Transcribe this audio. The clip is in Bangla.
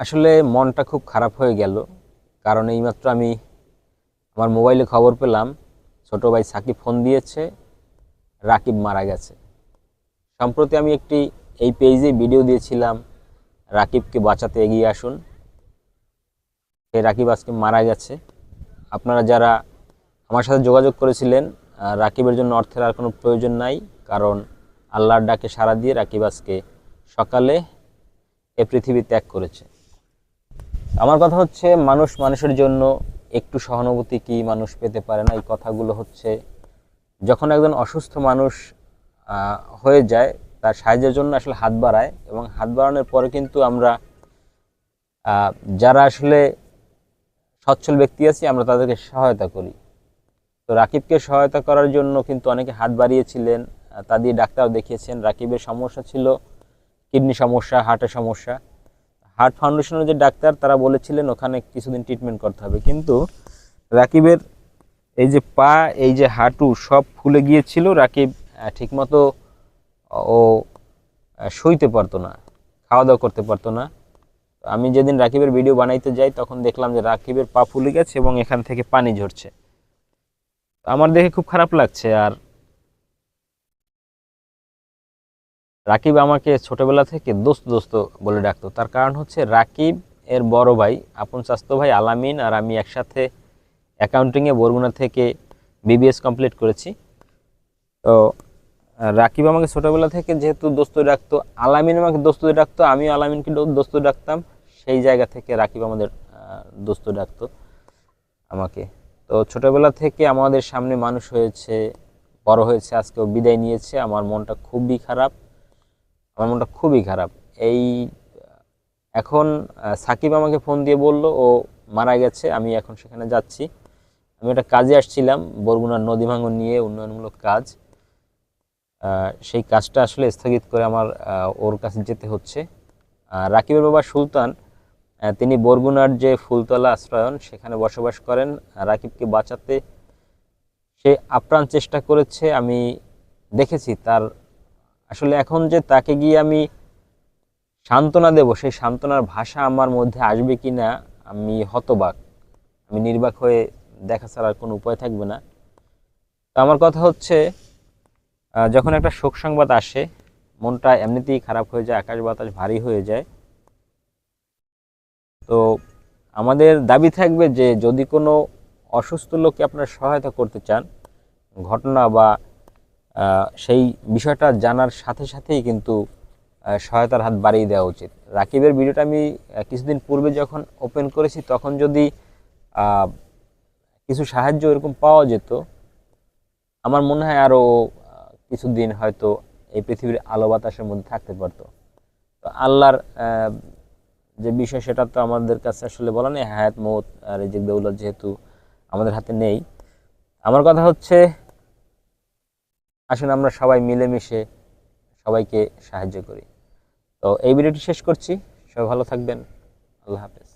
আসলে মনটা খুব খারাপ হয়ে গেল। কারণ এইমাত্র আমি আমার মোবাইলে খবর পেলাম, ছোট ভাই সাকিব ফোন দিয়েছে, রাকিব মারা গেছে। সম্প্রতি আমি একটি এই পেজে ভিডিও দিয়েছিলাম, রাকিবকে বাঁচাতে এগিয়ে আসুন। সেই রাকিব আজকে মারা গেছে। আপনারা যারা আমার সাথে যোগাযোগ করেছিলেন রাকিবের জন্য অর্থের আর কোনো প্রয়োজন নাই, কারণ আল্লাহর ডাকে সাড়া দিয়ে রাকিব আজকে সকালে এ পৃথিবী ত্যাগ করেছে। আমার কথা হচ্ছে, মানুষ মানুষের জন্য একটু সহানুভূতি কি মানুষ পেতে পারে না, এই কথাগুলো হচ্ছে, যখন একজন অসুস্থ মানুষ হয়ে যায়, তার সাহায্যের জন্য আসলে হাত বাড়ায় এবং হাত বাড়ানোর পরে কিন্তু আমরা যারা আসলে সচ্ছল ব্যক্তি আছি, আমরা তাদেরকে সহায়তা করি। তো রাকিবকে সহায়তা করার জন্য কিন্তু অনেকে হাত বাড়িয়েছিলেন তা দিয়ে ডাক্তার দেখিয়েছেন, রাকিবের সমস্যা ছিল, কিডনি সমস্যা, হার্টের সমস্যা। হার্ট ফাউন্ডেশনের যে ডাক্তার, তারা বলেছিলেন ওখানে কিছুদিন ট্রিটমেন্ট করতে হবে। কিন্তু রাকিবের এই যে পা, এই যে হাঁটু সব ফুলে গিয়েছিল, রাকিব ঠিকমতো ও শুইতে পারতো না খাওয়া দাওয়া করতে পারতো না। আমি যেদিন রাকিবের ভিডিও বানাইতে যাই, তখন দেখলাম যে রাকিবের পা ফুলে গেছে এবং এখান থেকে পানি ঝরছে। আমার দেখে খুব খারাপ লাগছে আর রাকিব আমাকে ছোটবেলা থেকে দোস্ত দোস্ত বলে ডাকতো। তার কারণ হচ্ছে রাকিব এর বড় ভাই, আপন স্বাস্থ্য ভাই আলামিন আর আমি একসাথে অ্যাকাউন্টিংয়ে বরগুনা থেকে বিবিএস কমপ্লিট করেছি। তো, রাকিব আমাকে ছোটবেলা থেকে যেহেতু দোস্ত ডাকতো, আলামিন আমাকে দোস্ত ডাকতো, আমিও আলামিনকে দোস্ত ডাকতাম। সেই জায়গা থেকে রাকিব আমাদের দোস্ত ডাকতো আমাকে। তো ছোটবেলা থেকে আমাদের সামনে মানুষ হয়েছে, বড় হয়েছে, আজকেও বিদায় নিয়েছে। আমার মনটা খুবই খারাপ। আমার মনটা খুবই খারাপ। এই, এখন সাকিব আমাকে ফোন দিয়ে বলল, ও মারা গেছে, আমি এখন সেখানে যাচ্ছি। আমি একটা কাজে আসছিলাম, বরগুনার নদী ভাঙন নিয়ে উন্নয়নমূলক কাজ। সেই কাজটা আসলে স্থগিত করে আমার ওর কাছে যেতে হচ্ছে। রাকিবের বাবা সুলতান তিনি বরগুনার যে ফুলতলা আশ্রয়ন, সেখানে বসবাস করেন। রাকিবকে বাঁচাতে সে আপ্রাণ চেষ্টা করেছে। আমি দেখেছি তার আসলে এখন যে তাকে গিয়ে আমি সান্ত্বনা দেব, সেই সান্ত্বনার ভাষা আমার মধ্যে আসবে কি না আমি হতবাক। আমি নির্বাক হয়ে দেখা ছাড়ার কোনো উপায় থাকবে না। তো আমার কথা হচ্ছে যখন একটা শোক সংবাদ আসে, মনটা এমনিতেই খারাপ হয়ে যায়, আকাশ বাতাস ভারী হয়ে যায়। তো আমাদের দাবি থাকবে যে যদি কোনো অসুস্থ লোককে আপনারা সহায়তা করতে চান, ঘটনা বা সেই বিষয়টা জানার সাথে সাথেই কিন্তু সহায়তার হাত বাড়িয়ে দেওয়া উচিত। রাকিবের ভিডিওটা আমি কিছুদিন পূর্বে যখন ওপেন করেছি, তখন যদি কিছু সাহায্য এরকম পাওয়া যেত, আমার মনে হয় আরও কিছুদিন হয়তো এই পৃথিবীর আলো বাতাসের মধ্যে থাকতে পারতো। তো আল্লাহর যে বিষয়, সেটা তো আমাদের কাছে আসলে বলা নেই, হায়াত, মৌত রিজিক দৌলত যেহেতু আমাদের হাতে নেই। আমার কথা হচ্ছে আসুন আমরা সবাই মিলেমিশে সবাইকে সাহায্য করি। তো এই ভিডিওটি শেষ করছি। সবাই ভালো থাকবেন। আল্লাহ হাফেজ।